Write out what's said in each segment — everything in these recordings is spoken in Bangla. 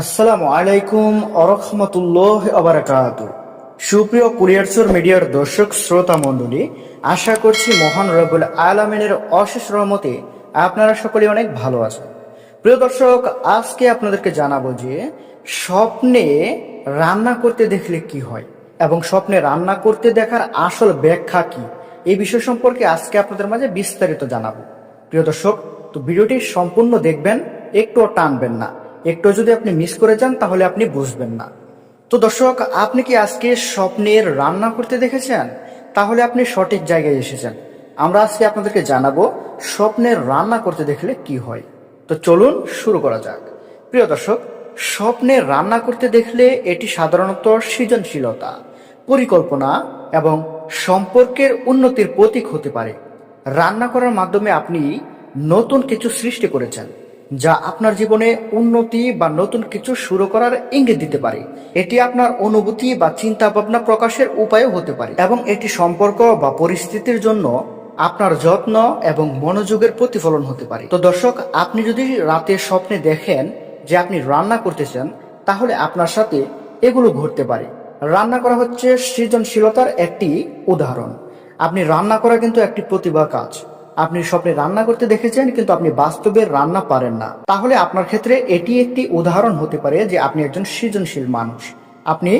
আসসালামু আলাইকুম আরহামতুল্লাহ আবরাকাত সুপ্রিয় কুরিয়ারসোর মিডিয়ার দর্শক, শ্রোতা মণ্ডলী, আশা করছি মহান রবুল আলমিনের অশেষ রহমতে আপনারা সকলে অনেক ভালো আছেন। প্রিয় দর্শক, আজকে আপনাদেরকে জানাব যে স্বপ্নে রান্না করতে দেখলে কি হয় এবং স্বপ্নে রান্না করতে দেখার আসল ব্যাখ্যা কি? এই বিষয় সম্পর্কে আজকে আপনাদের মাঝে বিস্তারিত জানাব। প্রিয় দর্শক, তো ভিডিওটি সম্পূর্ণ দেখবেন, একটুও টানবেন না। একটু যদি আপনি মিস করে যান, তাহলে আপনি বুঝবেন না। তো দর্শক, আপনি কি আজকে স্বপ্নের রান্না করতে দেখেছেন? তাহলে আপনি সঠিক জায়গায় এসেছেন। আমরা আজকে আপনাদেরকে জানাব স্বপ্নের রান্না করতে দেখলে কি হয়। তো চলুন শুরু করা যাক। প্রিয় দর্শক, স্বপ্নে রান্না করতে দেখলে এটি সাধারণত সৃজনশীলতা, পরিকল্পনা এবং সম্পর্কের উন্নতির প্রতীক হতে পারে। রান্না করার মাধ্যমে আপনি নতুন কিছু সৃষ্টি করেছেন। যা আপনার জীবনে উন্নতি বা নতুন কিছু শুরু করার ইঙ্গিত দিতে পারে। এটি আপনার অনুভূতি বা চিন্তা ভাবনা প্রকাশের উপায়ও হতে পারে এবং এটি সম্পর্ক বা পরিস্থিতির জন্য আপনার যত্ন এবং মনোযোগের প্রতিফলন হতে পারে। তো দর্শক, আপনি যদি রাতে স্বপ্নে দেখেন যে আপনি রান্না করতেছেন, তাহলে আপনার সাথে এগুলো ঘটতে পারে। রান্না করা হচ্ছে সৃজনশীলতার একটি উদাহরণ। আপনি রান্না করা কিন্তু একটি প্রতিভা কাজ। আপনি স্বপ্নে রান্না করতে দেখেছেন, কিন্তু আপনি বাস্তবে রান্না পারেন না। তাহলে আপনার ক্ষেত্রে এটি একটি উদাহরণ হতে পারে যে আপনি একজন সৃজনশীল মানুষ। আপনি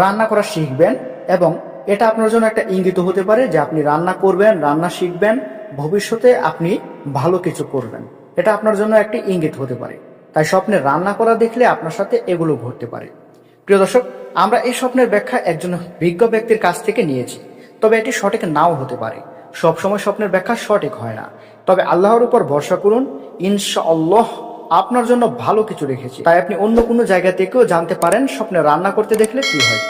রান্না করা শিখবেন এবং এটা আপনার জন্য একটা ইঙ্গিত হতে পারে যে আপনি রান্না করবেন, রান্না শিখবেন, ভবিষ্যতে আপনি ভালো কিছু করবেন। এটা আপনার জন্য একটি ইঙ্গিত হতে পারে। তাই স্বপ্নে রান্না করা দেখলে আপনার সাথে এগুলো ঘটতে পারে। প্রিয় দর্শক, আমরা এই স্বপ্নের ব্যাখ্যা একজন বিজ্ঞ ব্যক্তির কাছ থেকে নিয়েছি, তবে এটি সঠিক নাও হতে পারে। সবসময় স্বপ্নের ব্যাখ্যা সঠিক হয় না। তবে আল্লাহর উপর ভরসা করুন, ইনশাআল্লাহ আপনার জন্য ভালো কিছু রেখেছি। তাই আপনি অন্য কোনো জায়গা থেকেও জানতে পারেন স্বপ্নে রান্না করতে দেখলে কি হয়।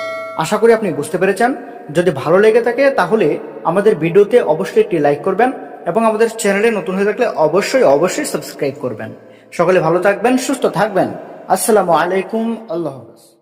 আশা করি আপনি বুঝতে পেরেছেন। যদি ভালো লেগে থাকে তাহলে আমাদের ভিডিওতে অবশ্যই একটি লাইক করবেন এবং আমাদের চ্যানেলে নতুন হয়ে থাকলে অবশ্যই অবশ্যই সাবস্ক্রাইব করবেন। সকলে ভালো থাকবেন, সুস্থ থাকবেন। আসসালামু আলাইকুম, আল্লাহ হাফেজ।